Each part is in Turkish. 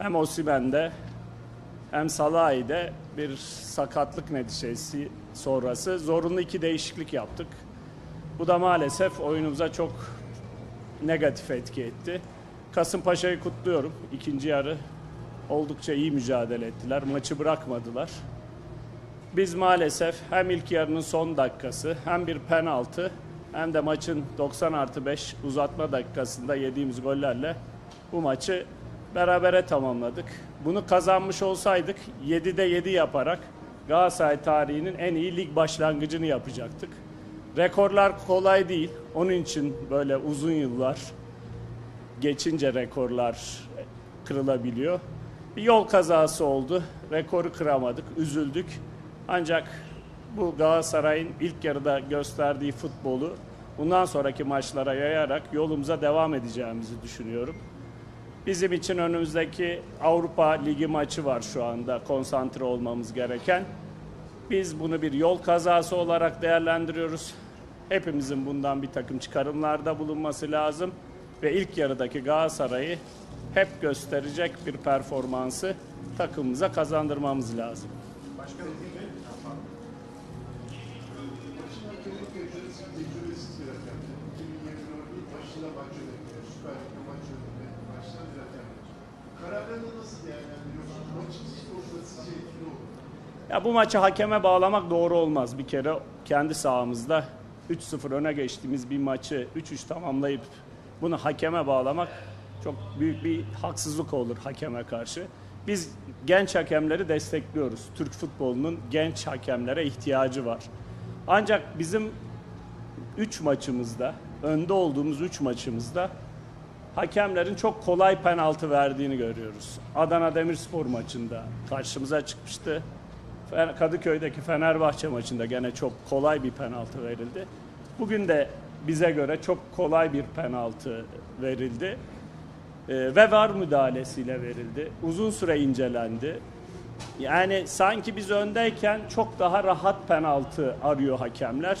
hem Osimhen'de hem Salah'ide bir sakatlık neticesi sonrası zorunlu iki değişiklik yaptık. Bu da maalesef oyunumuza çok negatif etki etti. Kasımpaşa'yı kutluyorum. İkinci yarı oldukça iyi mücadele ettiler. Maçı bırakmadılar. Biz maalesef hem ilk yarının son dakikası hem bir penaltı hem de maçın 90 artı 5 uzatma dakikasında yediğimiz gollerle bu maçı berabere tamamladık. Bunu kazanmış olsaydık 7'de 7 yaparak Galatasaray tarihinin en iyi lig başlangıcını yapacaktık. Rekorlar kolay değil. Onun için böyle uzun yıllar geçince rekorlar kırılabiliyor. Bir yol kazası oldu. Rekoru kıramadık, üzüldük. Ancak bu Galatasaray'ın ilk yarıda gösterdiği futbolu bundan sonraki maçlara yayarak yolumuza devam edeceğimizi düşünüyorum. Bizim için önümüzdeki Avrupa Ligi maçı var şu anda konsantre olmamız gereken. Biz bunu bir yol kazası olarak değerlendiriyoruz. Hepimizin bundan bir takım çıkarımlarda bulunması lazım ve ilk yarıdaki Galatasaray'ı hep gösterecek bir performansı takımımıza kazandırmamız lazım. Başkanım, tecrübesi, tecrübesiz bir hakem. 2024 ilk maçına başladı. Süper Lig'de maç yönetimi, baştan bir hakem. Kararlarını nasıl değerlendiriyorsunuz? Maçın sporunda sizce etkili olur. Ya bu maçı hakeme bağlamak doğru olmaz. Bir kere kendi sahamızda 3-0 öne geçtiğimiz bir maçı 3-3 tamamlayıp bunu hakeme bağlamak çok büyük bir haksızlık olur hakeme karşı. Biz genç hakemleri destekliyoruz. Türk futbolunun genç hakemlere ihtiyacı var. Ancak bizim 3 maçımızda, önde olduğumuz 3 maçımızda hakemlerin çok kolay penaltı verdiğini görüyoruz. Adana Demirspor maçında karşımıza çıkmıştı. Kadıköy'deki Fenerbahçe maçında gene çok kolay bir penaltı verildi. Bugün de bize göre çok kolay bir penaltı verildi. Ee, ve var müdahalesiyle verildi. Uzun süre incelendi. Yani sanki biz öndeyken çok daha rahat penaltı arıyor hakemler.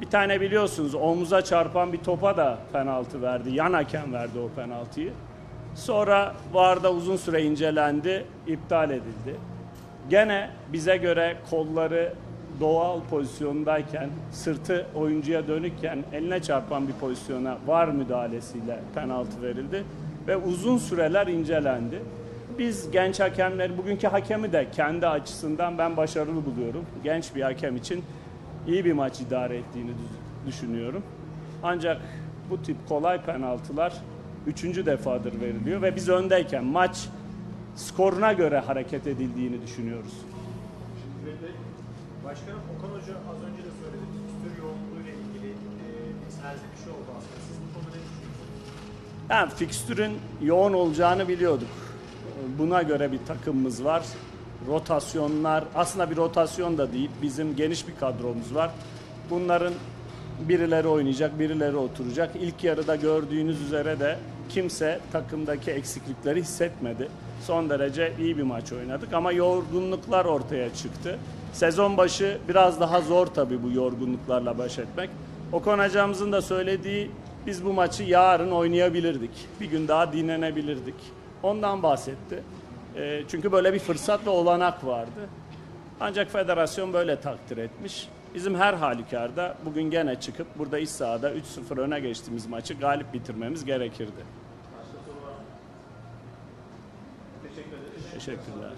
Bir tane biliyorsunuz omuza çarpan bir topa da penaltı verdi. Yan hakem verdi o penaltıyı. Sonra VAR'da uzun süre incelendi, iptal edildi. Gene bize göre kolları doğal pozisyondayken, sırtı oyuncuya dönükken eline çarpan bir pozisyona VAR müdahalesiyle penaltı verildi ve uzun süreler incelendi. Biz genç hakemleri, bugünkü hakemi de kendi açısından ben başarılı buluyorum. Genç bir hakem için iyi bir maç idare ettiğini düşünüyorum. Ancak bu tip kolay penaltılar üçüncü defadır veriliyor ve biz öndeyken maç skoruna göre hareket edildiğini düşünüyoruz. Şimdi Başkanım Okan Hoca az önce de söyledi. Fikstür yoğunluğuyla ilgili bir serzenişi oldu aslında. Siz bu konuda ne düşünüyorsunuz? Yani fikstürün yoğun olacağını biliyorduk. Buna göre bir takımımız var. Rotasyonlar, aslında bir rotasyon da değil, bizim geniş bir kadromuz var. Bunların birileri oynayacak, birileri oturacak. İlk yarıda gördüğünüz üzere de kimse takımdaki eksiklikleri hissetmedi. Son derece iyi bir maç oynadık ama yorgunluklar ortaya çıktı. Sezon başı biraz daha zor tabii bu yorgunluklarla baş etmek. Okan hocamızın da söylediği biz bu maçı yarın oynayabilirdik. Bir gün daha dinlenebilirdik. Ondan bahsetti. Ee, çünkü böyle bir fırsat ve olanak vardı. Ancak federasyon böyle takdir etmiş. Bizim her halükarda bugün gene çıkıp burada iç sahada 3-0 öne geçtiğimiz maçı galip bitirmemiz gerekirdi. Teşekkür ederim. Teşekkürler.